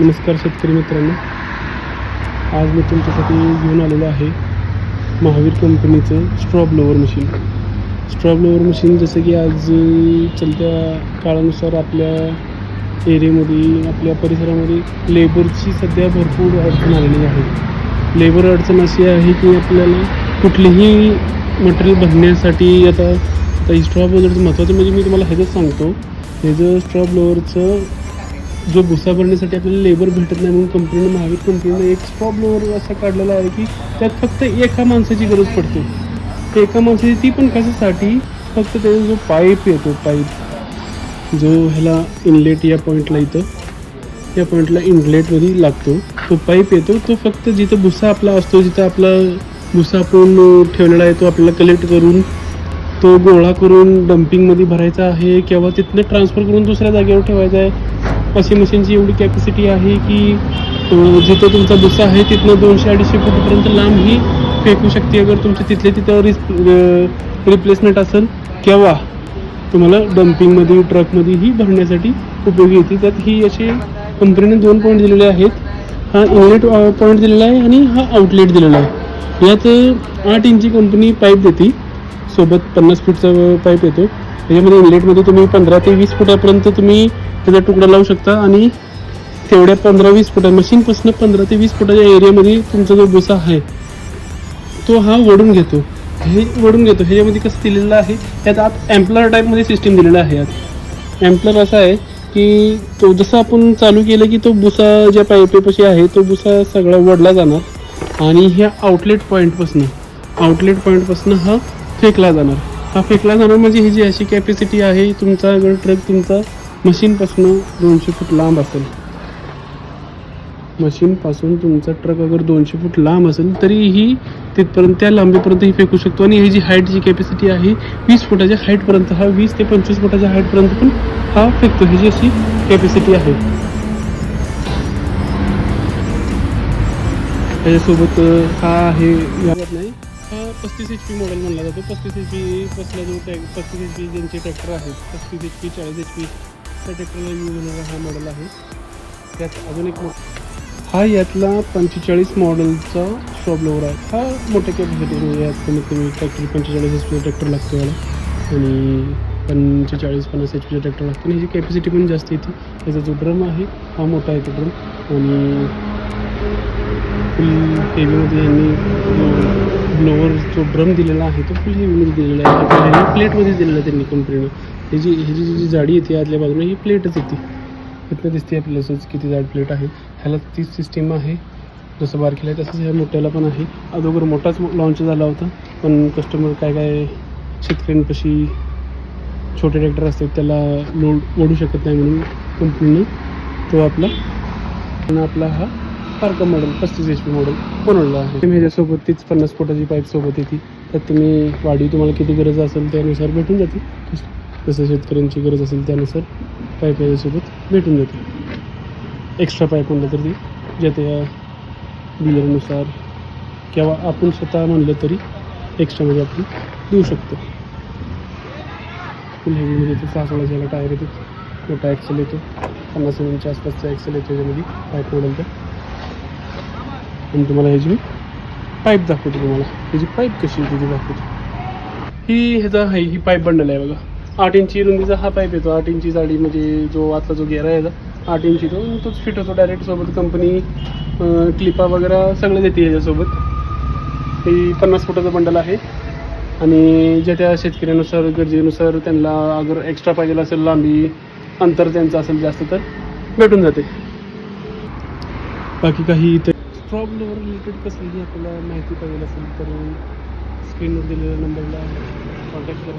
नमस्कार शेतकरी मित्रांनो. आज मी तुमच्यासाठी घेऊन आलेलो आहे महावीर कंपनीचं straw blower machine straw blower machine जसं की आज चलत्या काळानुसार आपल्या एरियामध्ये आपल्या परिसरामध्ये लेबरची सध्या भरपूर अडचण आलेली आहे. लेबर अडचण अशी आहे की आपल्याला कुठलीही मटेरियल भरण्यासाठी आता आता ही स्ट्रॉ ब्लोअरचं महत्त्वाचं म्हणजे मी तुम्हाला ह्याचंच सांगतो. हे जर स्ट्रॉ ब्लोअरचं जो भुसा भरण्यासाठी आपल्याला लेबर भेटत नाही म्हणून कंपनीनं महावीर कंपनीनं एक स्ट्रॉ ब्लोअर असा काढलेला आहे की त्यात फक्त एका माणसाची गरज पडते. ते एका माणसाची ती पण कशासाठी? फक्त त्याचा जो पाईप येतो पाईप जो ह्याला इनलेट या पॉईंटला इथं या पॉईंटला इनलेटमध्ये लागतो. तो पाईप येतो तो फक्त जिथं भुसा आपला असतो जिथं आपला भुसा आपण ठेवलेला आहे तो आपल्याला कलेक्ट करून तो गोळा करून डम्पिंगमध्ये भरायचा आहे किंवा तिथनं ट्रान्सफर करून दुसऱ्या जागेवर ठेवायचा आहे. वॉशिंग मशीनची एवढी कॅपॅसिटी आहे की जिथं तुमचा भुसा आहे तिथनं दोनशे अडीचशे फुटपर्यंत लांब ही फेकू शकते. अगर तुमच्या तिथल्या तिथं रिस रिप्लेसमेंट असेल किंवा तुम्हाला डम्पिंगमध्ये ट्रकमध्ये ही भरण्यासाठी उपयोगी येते. त्यात ही असे कंपनीने दोन पॉईंट दिलेले आहेत. हा इनलेट पॉईंट दिलेला आहे आणि हा आउटलेट दिलेला आहे. यात आठ इंची कंपनी पाईप देते. सोबत पन्नास फूटचा पाईप येतो. त्याच्यामध्ये इनलेटमध्ये तुम्ही पंधरा ते वीस फुटापर्यंत तुम्ही त्याचा तुकडा लावू शकता आणि तेवढ्या पंधरा वीस फुटा मशीनपासून पंधरा ते वीस फुटाच्या एरियामध्ये तुमचा जो भुसा आहे तो हा वडून घेतो. हे वडून घेतो. ह्याच्यामध्ये कसं दिलेलं आहे त्यात आत एम्प्लर टाईपमध्ये सिस्टीम दिलेलं आहे यात एम्प्लर असा आहे की तो जसं आपण चालू केलं की तो भुसा ज्या पाईपेपाशी आहे तो भुसा सगळा वडला जाणार आणि ह्या आउटलेट पॉईंटपासून आउटलेट पॉईंटपासून हा फेकला जाणार. हा फेकला जाणार म्हणजे ही जी अशी कॅपॅसिटी आहे तुमचा अगर ट्रक तुमचा मशीनपासून दोनशे फूट लांब असेल. मशीनपासून तुमचा ट्रक अगर दोनशे फूट लांब असेल तरीही तिथपर्यंत त्या लांबीपर्यंतही फेकू शकतो. आणि ही जी हाईटची कॅपॅसिटी आहे वीस फुटाच्या हाईटपर्यंत हा वीस ते पंचवीस फुटाच्या हाईटपर्यंत पण हा फेकतो. ही जी अशी कॅपॅसिटी आहे. त्याच्यासोबत हा आहे यावर नाही. हा पस्तीस एच पी मॉडेल म्हणला जातो. पस्तीस एच पी पसला जो पस्तीस एच पी ज्यांचे ट्रॅक्टर आहेत पस्तीस एच पी चाळीस एच पी त्या ट्रॅक्टरला यूज होणारा हा मॉडेल आहे त्यात अजून एक हा यातला पंचेचाळीस मॉडेलचा स्टॉबलोवर आहे. हा मोठ्या कॅपॅसिटी यात कमीत कमी ट्रॅक्टर पंचेचाळीस एच पी ट्रॅक्टर लागतो याला. आणि पंचेचाळीस पन्नास एच पीचा ट्रॅक्टर लागतो. आणि ह्याची कॅपॅसिटी पण जास्त येते त्याचा जो ड्रम आहे हा मोठा आहे तो ड्रम आणि फुल हेवीमध्ये यांनी लोवर जो ड्रम दिलेला आहे तो फुल हेवीमध्ये दिलेला आहे. प्लेटमध्ये दिलेला आहे त्यांनी कंपनीनं ह्याची ह्याची जी जी जाडी येते आतल्या बाजूला ही प्लेटच येते. इथनं दिसते आपल्याला असंच किती जाड प्लेट आहे. ह्याला तीच सिस्टीम आहे. जसं बारकीला आहे तसंच ह्या मोठ्याला पण आहे. अगोदर मोठाच लॉन्च झाला होता पण कस्टमर काय काय शेतकऱ्यांपाशी छोटे ट्रॅक्टर असतात त्याला लोड ओढू शकत नाही म्हणून कंपनीने तो आपला आणि आपला हा पार्क मॉडेल पस्तीस एच पी मॉडेल बनवला आहे. तुम्ही ह्याच्यासोबत तीच पन्नास फुटाची पाईपसोबत येते. त्यात तुम्ही वाढीव तुम्हाला किती गरज असेल त्यानुसार भेटून जाते. जसं शेतकऱ्यांची गरज असेल त्यानुसार पाईप याच्यासोबत भेटून जाते एक्स्ट्रा पाईप म्हणलं तर ती ज्या त्या डिलरनुसार किंवा आपण स्वतः म्हणलं तरी एक्स्ट्रामध्ये आपण देऊ शकतो. फुल हेवीमध्ये येतो सहा सोळा ज्याला टायर येतो मोठा ॲक्सेल येतो पन्नास एम एमच्या आसपासचा ॲक्सेल येतो याच्यामध्ये पाईप मॉडेलचा आणि तुम्हाला ह्याची पाईप दाखवतो तुम्हाला. ह्याची पाईप कशी आहे ती दाखवतो. ही ह्याचा आहे ही पाईप बंडल आहे बघा. आठ इंची रुंदीचा हा पाईप येतो. आठ इंची जाडी म्हणजे जो आतला जो गेरा आहे आठ इंची तो तोच फिट होतो डायरेक्ट सोबत. कंपनी क्लिपा वगैरे सगळं देते ह्याच्यासोबत हे पन्नास फुटाचं बंडल आहे. आणि ज्या त्या शेतकऱ्यानुसार गरजेनुसार त्यांना अगर एक्स्ट्रा पाहिजे असेल लांबी अंतर त्यांचं असेल जास्त तर भेटून जाते. बाकी काही इथे प्रॉब्लेमवर रिलेटेड कसलीही आपल्याला माहिती पाहिजे असेल तर स्क्रीनवर दिलेल्या नंबरला कॉन्टॅक्ट करा.